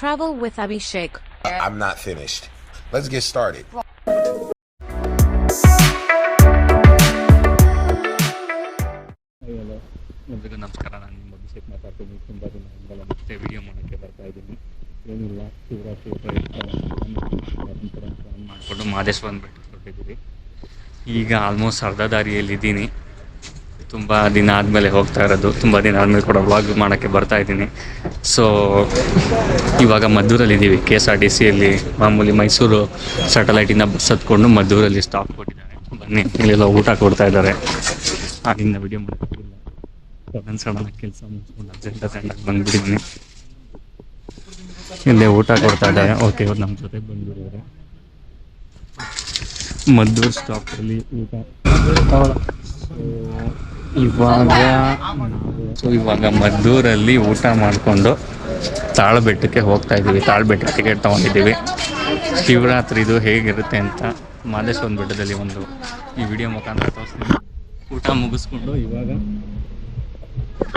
Travel with Abhishek. I'm not finished. Let's get started. Hello ಎಲ್ರಿಗೂ ನಮಸ್ಕಾರ ನಾನು ನಿಮ್ಮ ಅಭಿಷೇಕ್ ಮಾತಾಡ್ತೀನಿ ತುಂಬ ದಿನ ಆದಮೇಲೆ ಮತ್ತೆ ವಿಡಿಯೋ ಮಾಡೋಕ್ಕೆ ಬರ್ತಾ ಇದ್ದೀನಿ ಏನಿಲ್ಲ ಶಿವರಾತ್ರಿ ಫೋನ್ ಮಾಡಿಕೊಂಡು ಮಾದೇಶ್ವರನ ಬೆಟ್ಟಕ್ಕೆ ಹೊರಟಿದ್ದೀವಿ ಈಗ ಆಲ್ಮೋಸ್ಟ್ ಅರ್ಧ ದಾರಿಯಲ್ಲಿದ್ದೀನಿ ತುಂಬ ದಿನ ಆದಮೇಲೆ ಹೋಗ್ತಾ ಇರೋದು. ತುಂಬ ದಿನ ಆದಮೇಲೆ ಕೂಡ ವ್ಲಾಗ್ ಮಾಡೋಕ್ಕೆ ಬರ್ತಾ ಇದ್ದೀನಿ. ಸೊ ಇವಾಗ ಮದ್ದೂರಲ್ಲಿದ್ದೀವಿ. ಕೆ ಎಸ್ ಆರ್ ಟಿ ಸಿಯಲ್ಲಿ ಮಾಮೂಲಿ ಮೈಸೂರು ಸ್ಯಾಟಲೈಟಿಂದ ಬಸ್ ಹತ್ಕೊಂಡು ಮದ್ದೂರಲ್ಲಿ ಸ್ಟಾಪ್ ಕೊಟ್ಟಿದ್ದಾರೆ. ಬನ್ನಿ, ಇಲ್ಲೆಲ್ಲ ಊಟ ಕೊಡ್ತಾ ಇದ್ದಾರೆ. ಆಗಿಂದ ವಿಡಿಯೋ ಮಾಡೋಕ್ಕಿಲ್ಲ ಸಡನ್ ಸಡನ್ ಕೆಲಸ ಮುಗಿಸ್ಕೊಂಡು ಅರ್ಜೆಂಟ್ ಇಲ್ಲೇ ಊಟ ಕೊಡ್ತಾ ಇದ್ದಾರೆ. ಓಕೆ ನಮ್ಮ ಜೊತೆ ಬಂದ್ಬಿಟ್ಟಿದ್ದಾರೆ. ಮದ್ದೂರು ಸ್ಟಾಪಲ್ಲಿ ಊಟ. ಇವಾಗ ಸೊ ಇವಾಗ ಮದ್ದೂರಲ್ಲಿ ಊಟ ಮಾಡಿಕೊಂಡು ತಾಳಬೆಟ್ಟಕ್ಕೆ ಹೋಗ್ತಾ ಇದ್ದೀವಿ ತಾಳಬೆಟ್ಟಕ್ಕೆ ಟಿಕೆಟ್ ತೊಗೊಂಡಿದ್ದೀವಿ. ಶಿವರಾತ್ರಿದು ಹೇಗಿರುತ್ತೆ ಅಂತ ಮಾದೇಶ್ವರನ ಬೆಟ್ಟದಲ್ಲಿ ಒಂದು ಈ ವಿಡಿಯೋ ಮುಖಾಂತರ ತೋರಿಸ್ತೀನಿ. ಊಟ ಮುಗಿಸ್ಕೊಂಡು ಇವಾಗ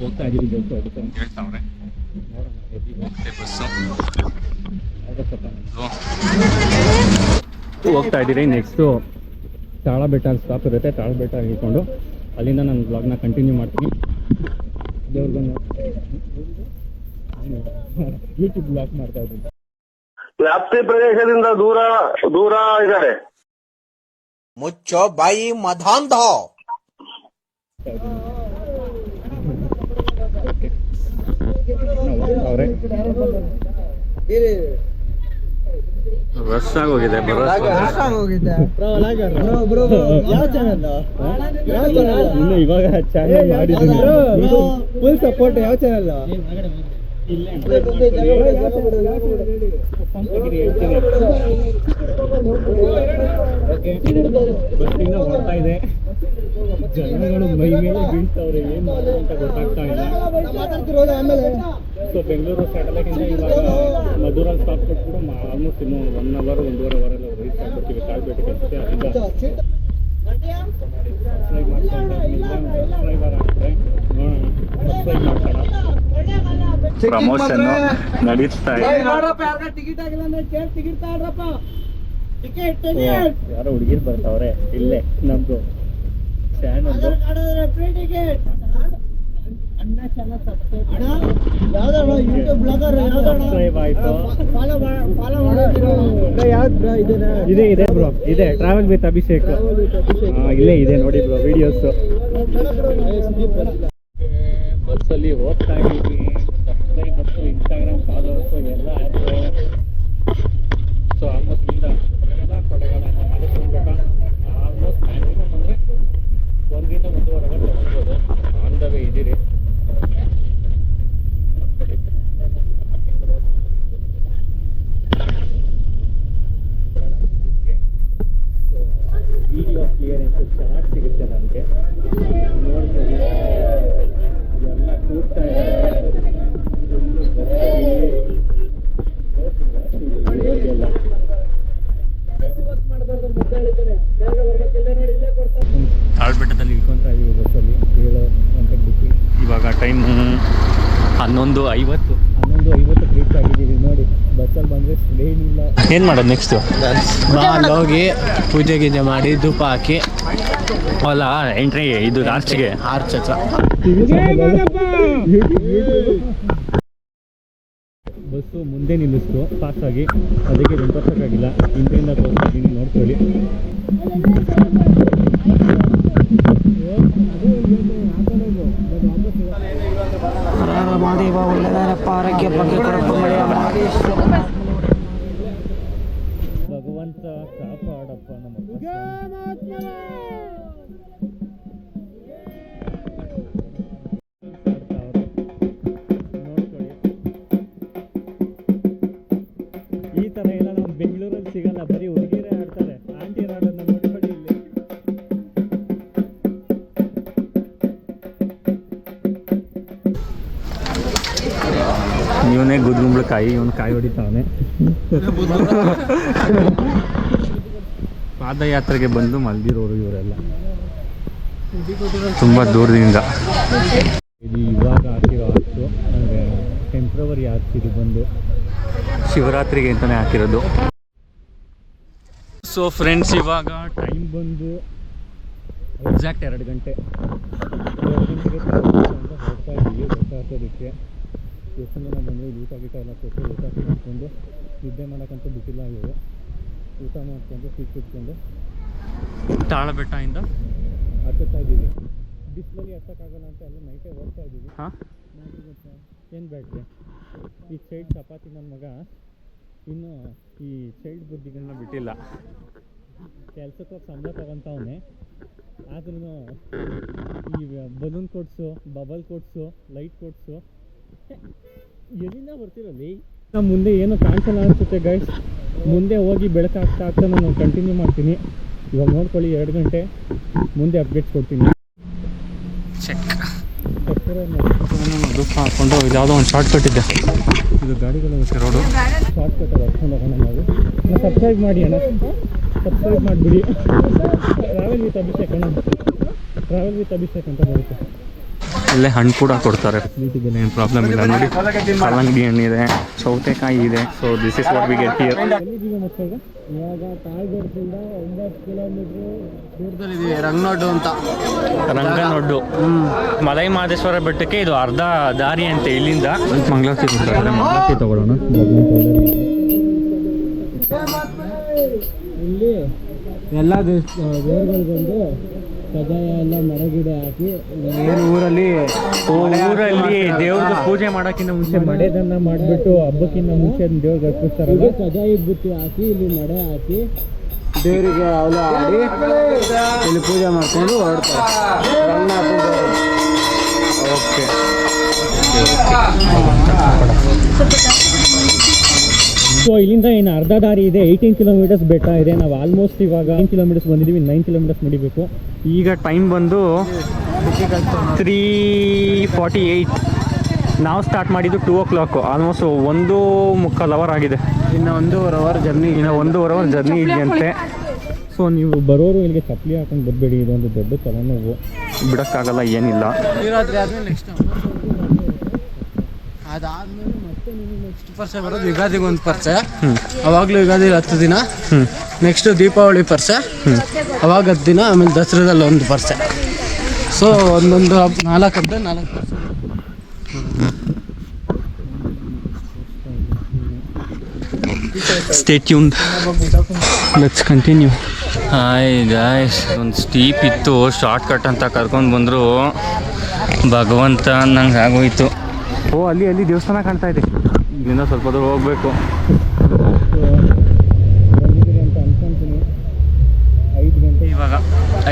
ಹೋಗ್ತಾ ಇದ್ದೀವಿ ಅಂತ ಹೇಳ್ತಾವ್ರೆ. ಹೋಗ್ತಾ ಇದ್ದೀರಿ ನೆಕ್ಸ್ಟು ತಾಳ ಬೆಟ್ಟ ಸ್ಟಾಪ್ ಇರುತ್ತೆ. ತಾಳ ಬೆಟ್ಟ ಹಿಡ್ಕೊಂಡು ಅಲ್ಲಿಂದ ನಾನು ಬ್ಲಾಗ್ನ ಕಂಟಿನ್ಯೂ ಮಾಡ್ತೀನಿ. ದೇವ್ರಿಗೊಂದು ಯೂಟ್ಯೂಬ್ ಬ್ಲಾಗ್ ಮಾಡ್ತಾ ಇದ್ದೀನಿ. ವ್ಯಾಪ್ತಿ ಪ್ರದೇಶದಿಂದ ದೂರ ದೂರ ಇದ್ದಾರೆ. ಮುಚ್ಚೋ ಬಾಯಿ ಮಧಾಂಧ. ಅವರೇ. ರಶ್ ಆಗೋಗಿದೆ ಇನ್ನು ಇವಾಗ ಚಾನಲ್ ಮಾಡಿದ್ದೀನಿ ಫುಲ್ ಸಪೋರ್ಟ್ ಯಾವ ಚಾನಲ್ ಬಸ್ಸಿಂದ ಹೊರಡ್ತಾ ಇದೆ ಜನಗಳು ಮೈ ಮೇಲೆ ಬೀಳ್ತಾವ್ರೆ ಏನ್ ಮಾಡೋದು ಅಂತ ಗೊತ್ತಾಗ್ತಾ ಇಲ್ಲ ಮಾತಾಡ್ತಿರೋದು ಆಮೇಲೆ. ಸೊ ಬೆಂಗಳೂರು ಸ್ಯಾಟಲೈಟ್ ಇಂದ ಇವಾಗ ಮಧುರಲ್ಲಿ ಸ್ಟಾಪ್ ಕೊಟ್ಬಿಟ್ಟು ಆಲ್ಮೋಸ್ಟ್ ಇನ್ನು ಒನ್ ಅವರ್ ಒಂದೂವರೆ ಅವರ್ ಎಲ್ಲ ರೀಚ್ ಆಗ್ಬಿಡ್ತೀವಿ ಕಾಯ್ಬೇಕು ಅಷ್ಟೇ ಅಲ್ಲಿಂದ ನೋಡೋಣ. ಪ್ರಮೋಷನ್ ನಡೀತಾ ಇದೆ. ಟಿಕೆಟ್ ಆಗಿಲ್ಲ ಅಂದ್ರೆ ಟಿಕೆಟ್ ಯಾರೋ ಹುಡುಗಿರ್ ಬರ್ತಾವ್ರೆ. ಇಲ್ಲೇ ನಮ್ದು. ಒಂದು. ಫ್ರೀ ಟಿಕೆಟ್ ಸಬ್ಸ್ಕ್ರೈಬ್ ಇದೆ ಇದೆ ಬ್ರೋ ಇದೆ. ಟ್ರಾವೆಲ್ ವಿತ್ ಅಭಿಷೇಕ್ ಇಲ್ಲೇ ಇದೆ ನೋಡಿ ಬ್ರೋ ವಿಡಿಯೋಸ್ ಬಸ್ಸಲ್ಲಿ ಹೋಗ್ತಾ ಇದ್ದೀವಿ ಸಬ್ಸ್ಕ್ರೈಬರ್ಸು ಇನ್ಸ್ಟಾಗ್ರಾಮ್ ಫಾಲೋವರ್ಸು ಎಲ್ಲ ಆಯ್ತು ಸೊ ಆಲ್ಮೋಸ್ಟ್ ಇಂದ ಕೊಡೆಗಳನ್ನ ಮಾಡಿಸ್ಕೊಂಡ್ಬೇಕ ಆಲ್ಮೋಸ್ಟ್ ಮ್ಯಾಕ್ಸಿಮಮ್ ಅಂದ್ರೆ ಒಂದರಿಂದ ಒಂದೂವರೆ ತಗೊಳ್ಬೋದು ಆನ್ ದ ವೇ ಇದ್ದೀರಿ. ಟೈಮು. ಹನ್ನೊಂದು ಐವತ್ತು. ಹನ್ನೊಂದು ಐವತ್ತು ರೀಚ್ ಆಗಿದ್ದೀವಿ ನೋಡಿ. ಬಸ್ಸಲ್ಲಿ ಬಂದರೆ ಟ್ರೈನ್ ಇಲ್ಲ. ಏನು ಮಾಡೋದು ನೆಕ್ಸ್ಟು ಅಲ್ಲಿ ಹೋಗಿ ಪೂಜೆ ಗೀಜೆ ಮಾಡಿ ಧೂಪ ಹಾಕಿ ಹೊಲ ಎಂಟ್ರಿ ಇದು ಆರ್ಚ್ಗೆ ಆರ್ಚ್ ಹತ್ರ. ಬಸ್ಸು ಮುಂದೆ ನಿಲ್ಲಿಸ್ತು. ಫಾಸ್ಟಾಗಿ ಅದಕ್ಕೆ ನಿಂತೋಸಕ್ಕಾಗಿಲ್ಲ ಹಿಂದೆಯಿಂದ ತೋರಿಸ್ತೀನಿ ನೋಡ್ಕೊಳ್ಳಿ. ಆರೋಗ್ಯ ಬಗ್ಗೆ ಭಗವಂತ ಕಾಪಾಡಪ್ಪ ನಮ್ಮ ಇವನೇ ಗುದ್ಗುಂಬಳಕಾಯಿ ಇವನು ಕಾಯಿ ಹೊಡಿತಾವನೆ. ಪಾದಯಾತ್ರೆಗೆ ಬಂದು ಮಲ್ದಿರೋರು ಇವರೆಲ್ಲ. ತುಂಬ ದೂರದಿಂದ. ಇವಾಗ ಹಾಕಿರೋ ಹತ್ತು ಅಂದರೆ ಟೆಂಪ್ರವರಿ ಹಾಕ್ತಿದ್ದು ಬಂದು. ಶಿವರಾತ್ರಿಗೆ ಅಂತಲೇ ಹಾಕಿರೋದು. ಸೊ ಫ್ರೆಂಡ್ಸ್ ಇವಾಗ ಟೈಮ್ ಬಂದು ಎಕ್ಸಾಕ್ಟ್ ಎರಡು ಗಂಟೆ. ಹೋಗ್ತಾ ಇದ್ದೀವಿ ಗೊತ್ತಾಗೋದಕ್ಕೆ ಎಷ್ಟು ಜನ ಬಂದರೆ ಊಟ ಗೀಟ ಎಲ್ಲ ಕೊಟ್ಟು ಊಟ ತಿನ್ಕೊಂಡು ನಿದ್ದೆ ಮಾಡೋಕ್ಕಂತೂ ಬಿಟ್ಟಿಲ್ಲ ಇವರು. ಊಟ ಮಾಡ್ಕೊಂಡು ಸೀಟ್ ಕುತ್ಕೊಂಡು ತಾಳಬೆಟ್ಟದಿಂದ? ಹತ್ತುತ್ತಾ ಇದ್ದೀವಿ. ಬಿಸಿಲಲ್ಲಿ ಹತ್ತಕ್ಕಾಗಲ್ಲ ಅಂತ ಅಲ್ಲಿ ನೈಟೇ ಹೋಗ್ತಾ ಇದ್ದೀವಿ. ಹಾಂ? ಏನು ಬ್ಯಾಟ್ರಿ ಈ ಸೈಡ್ ಚಪಾತಿ ನನ್ನ ಮಗ ಇನ್ನೂ ಈ ಚೈಲ್ಡ್ ಬುದ್ಧಿಗಳನ್ನ ಬಿಟ್ಟಿಲ್ಲ. ಕೆಲ್ಸಕ್ಕೆ ಹೋಗಿ ಸಂಬಳ ತಗೊತಾವನೆ. ಆದ್ರೂ ಈ ಬಲೂನ್ ಕೊಡ್ಸು ಬಬಲ್ ಕೊಡ್ಸು ಲೈಟ್ ಕೊಡ್ಸು ಎಲ್ಲಿಂದ ಬರ್ತಿರಲ್ಲಿ ನಮ್ಮ ಮುಂದೆ ಏನೋ ಕಾಣಿಸಲ್ಲ ಅನಿಸುತ್ತೆ ಗೈಸ್ ಮುಂದೆ ಹೋಗಿ ಬೆಳಕು ಆಗ್ತಾ ನಾನು ಕಂಟಿನ್ಯೂ ಮಾಡ್ತೀನಿ. ಇವಾಗ ನೋಡ್ಕೊಳ್ಳಿ ಎರಡು ಗಂಟೆ. ಮುಂದೆ ಅಪ್ಡೇಟ್ ಕೊಡ್ತೀನಿ. ಚೆಕ್ ದುಃಖ ಹಾಕ್ಕೊಂಡು ಯಾವುದೋ ಒಂದು ಶಾರ್ಟ್ ಕಟ್ ಇದೆ. ಇದು ಗಾಡಿಗಳು ರೋಡು ಶಾರ್ಟ್ ಕಟ್ ಹಚ್ಕೊಂಡು ಹೋಗೋಣ ನಾವು. ಸಬ್ಸ್ಕ್ರೈಬ್ ಮಾಡಿ ಅಣ್ಣ. ಸಬ್ಸ್ಕ್ರೈಬ್ ಮಾಡಿಬಿಡಿ. ಟ್ರಾವೆಲ್ ವಿತ್ ಅಭಿಷೇಕ್ ಅಣ್ಣ. ಟ್ರಾವೆಲ್ ವಿತ್ ಅಭಿಷೇಕ್ ಅಂತ ಬರುತ್ತೆ. ಇಲ್ಲೇ ಹಣ್ಣು ಕೂಡ ಕೊಡ್ತಾರೆ. ಏನು ಪ್ರಾಬ್ಲಮ್ ಇಲ್ಲ ನೋಡಿ. ಕಲ್ಲಂಗಡಿ ಇದೆ ಸೌತೆಕಾಯಿ ಇದೆ. So this is what we get here Ranganoddu. ಅಂತ ರಂಗನೊಡ್ಡು ಮಲೈ ಮಹದೇಶ್ವರ ಬೆಟ್ಟಕ್ಕೆ ಇದು ಅರ್ಧ ದಾರಿ ಅಂತೆ ಇಲ್ಲಿಂದ. ಮಂಗಳಾರತಿ ತಗೊಳ್ಳೋಣ. ಇಲ್ಲಿ ಎಲ್ಲ ದೇವರುಗಳಿಗೊಂದು ಕಜಾಯ ಎಲ್ಲ ಮರಗಿಡ ಹಾಕಿ ಏನು ಊರಲ್ಲಿ ಊರಲ್ಲಿ ದೇವ್ರದ್ದು ಪೂಜೆ ಮಾಡೋಕ್ಕಿಂತ ಮುಂಚೆ ಮಡೆದನ್ನ ಮಾಡಿಬಿಟ್ಟು ಹಬ್ಬಕ್ಕಿಂತ ಮುಂಚೆ ದೇವ್ರಿಗೆ ಅರ್ಪಿಸ್ತಾರಲ್ಲ. ಸಜಾ ಬುತ್ತಿ ಹಾಕಿ ಇಲ್ಲಿ ಮಡೆ ಹಾಕಿ ದೇವರಿಗೆ ಅವಲ ಆಡಿ ಇಲ್ಲಿ ಪೂಜೆ ಮಾಡ್ಕೊಂಡು ಹೊರಡ್ತಾರೆ. ಓಕೆ. ಸೊ ಇಲ್ಲಿಂದ ಏನು ಅರ್ಧ ದಾರಿ ಇದೆ ಏಯ್ಟೀನ್ ಕಿಲೋಮೀಟರ್ಸ್ ಬೆಟ್ಟ ಇದೆ. ನಾವು ಆಲ್ಮೋಸ್ಟ್ ಇವಾಗ ನೈನ್ ಕಿಲೋಮೀಟರ್ಸ್ ಬಂದಿದ್ದೀವಿ ನೈನ್ ಕಿಲೋಮೀಟರ್ಸ್ ನಡಿಬೇಕು. ಈಗ ಟೈಮ್ ಬಂದು ತ್ರೀ ಫಾರ್ಟಿ ಏಯ್ಟ್ ನಾವು ಸ್ಟಾರ್ಟ್ ಮಾಡಿದ್ದು ಟೂ ಓ ಕ್ಲಾಕು ಆಲ್ಮೋಸ್ಟ್ ಒಂದು ಮುಕ್ಕಾಲು ಅವರ್ ಆಗಿದೆ. ಇನ್ನು ಒಂದೂವರೆ ಅವರ್ ಜರ್ನಿ ಇನ್ನು ಒಂದೂವರೆ ಅವರ್ ಜರ್ನಿ ಇದೆಯಂತೆ. ಸೊ ನೀವು ಬರೋರು ಇಲ್ಲಿಗೆ ಚಪ್ಪಲಿ ಹಾಕೊಂಡು ಬರಬೇಡಿ. ಇದೊಂದು ದೊಡ್ಡ ತಲೆನೋವು. ಬಿಡೋಕ್ಕಾಗಲ್ಲ ಏನಿಲ್ಲ. ಶಿವರಾತ್ರಿ ಆದ್ಮೇಲೆ ನೆಕ್ಸ್ಟ್ ಅದಾದ್ಮೇಲೆ ಮತ್ತೆ ನಿಮಗೆ ನೆಕ್ಸ್ಟ್ ಪರ್ಸೆ ಬರೋದು ಯುಗಾದಿಗೆ ಒಂದು ಪರ್ಸೆ ಅವಾಗಲೂ ಯುಗಾದಿ ಹತ್ತು ದಿನ. ಹ್ಞೂ ನೆಕ್ಸ್ಟ್ ದೀಪಾವಳಿ ಪರ್ಸೆ ಅವಾಗ ಹತ್ತು ದಿನ ಆಮೇಲೆ ದಸರಾದಲ್ಲಿ ಒಂದು ಪರ್ಸೆ ಸೊ ಒಂದೊಂದು ಹಬ್ಬ ನಾಲ್ಕು ಹಬ್ಬ ನಾಲ್ಕು ಪರ್ಸೆ stay tune let's continue hi guys ಒಂದು ಸ್ಟೀಪ್ ಇತ್ತು ಶಾರ್ಟ್ ಕಟ್ ಅಂತ ಕರ್ಕೊಂಡು ಬಂದರು. ಭಗವಂತ ನಂಗೆ ಆಗೋಯ್ತು. ಓ ಅಲ್ಲಿ ಅಲ್ಲಿ ದೇವಸ್ಥಾನ ಕಾಣ್ತಾ ಇದೆ. ಇಲ್ಲಿಂದ ಸ್ವಲ್ಪ ದೂರ ಹೋಗಬೇಕು. ಬಂದಿದ್ದೀರಿ ಅಂತ ಅನ್ಕೊಂತೀನಿ ಐದು ಗಂಟೆ ಇವಾಗ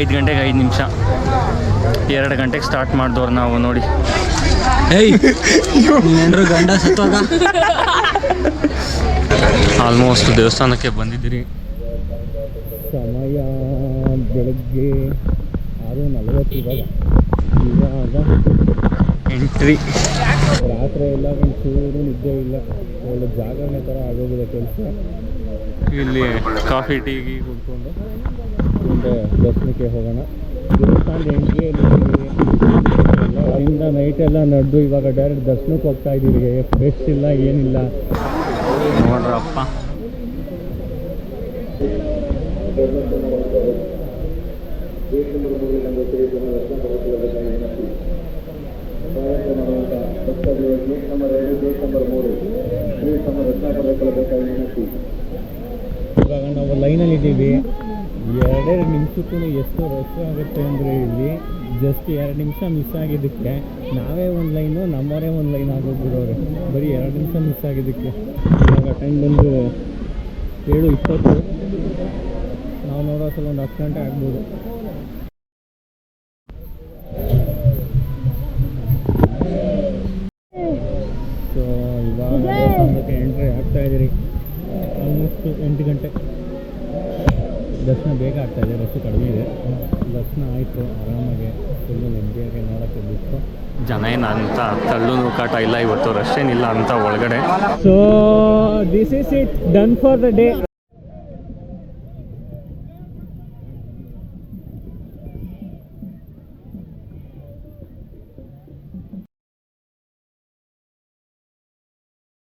ಐದು ಗಂಟೆಗೆ ಐದು ನಿಮಿಷ. ಎರಡು ಗಂಟೆಗೆ ಸ್ಟಾರ್ಟ್ ಮಾಡಿದವ್ರು ನಾವು ನೋಡಿ. ಗಂಡ ಸತ್ತೋದ? ಆಲ್ಮೋಸ್ಟ್ ದೇವಸ್ಥಾನಕ್ಕೆ ಬಂದಿದ್ದೀರಿ. ಸಮಯ ಬೆಳಗ್ಗೆ ಆರು ನಲವತ್ತು ಇವಾಗ. ಇವಾಗ ಎಂಟ್ರಿ ರಾತ್ರಿ ಒಂದು ಚೂರು ನಿದ್ದೆ ಇಲ್ಲ. ಒಳ್ಳೆ ಜಾಗರಣೆ ಥರ ಆಗೋಗಿದೆ ಕೆಲಸ. ಇಲ್ಲಿ ಕಾಫಿ ಟೀಗಿ ಕುಡ್ಕೊಂಡು ಮುಂದೆ ದರ್ಶನಕ್ಕೆ ಹೋಗೋಣ. ದೇವಸ್ಥಾನದ ಎಂಟ್ರಿಯಲ್ಲಿ ಅಲ್ಲಿಂದ ನೈಟ್ ಎಲ್ಲ ನಡೆದು ಇವಾಗ ಡೈರೆಕ್ಟ್ ದರ್ಶನಕ್ಕೆ ಹೋಗ್ತಾ ಇದ್ದೀವಿ. ಫ್ರೆಶ್ ಇಲ್ಲ ಏನಿಲ್ಲ. ನೋಡ್ರಪ್ಪ. ಇವಾಗ ನಾವು ಲೈನಲ್ಲಿ ಇದ್ದೀವಿ. ಎರಡೆರಡು ನಿಮಿಷಕ್ಕೂ ಎಷ್ಟು ರಶ್ ಆಗುತ್ತೆ ಅಂದರೆ ಇಲ್ಲಿ ಜಸ್ಟ್ ಎರಡು ನಿಮಿಷ ಮಿಸ್ ಆಗಿದ್ದಕ್ಕೆ ನಾವೇ ಒಂದು ಲೈನು ನಮ್ಮವರೇ ಒಂದು ಲೈನ್ ಆಗೋಗ್ಬಿಡೋರು. ಬರೀ ಎರಡು ನಿಮಿಷ ಮಿಸ್ ಆಗಿದ್ದಕ್ಕೆ. ಇವಾಗ ಟೈಮ್ ಬಂದು ಏಳು ಇಪ್ಪತ್ತು. ನಾವು ನೋಡೋ ಸಲ ಒಂದು ಹತ್ತು ಗಂಟೆ ಆಗ್ಬೋದು. ಇದ್ದೀರಿ? ಆಲ್ಮೋಸ್ಟ್ ಎಂಟು ಗಂಟೆ. ದರ್ಶನ ಬೇಗ ಆಗ್ತಾ ಇದೆ ರಶ್ ಕಡಿಮೆ ಇದೆ. ದರ್ಶನ ಆಯಿತು ಆರಾಮಾಗಿ ಫುಲ್ಲು ನೆಮ್ಮದಿಯಾಗಿ ನೋಡೋಕ್ಕೆ ಬಿಟ್ಟು. ಜನ ಏನು ಅಂತ ತಳ್ಳು ನೂಕಾಟ ಇಲ್ಲ ಇವತ್ತು ರಶ್ ಏನಿಲ್ಲ ಅಂತ ಒಳಗಡೆ. So this is it done for the day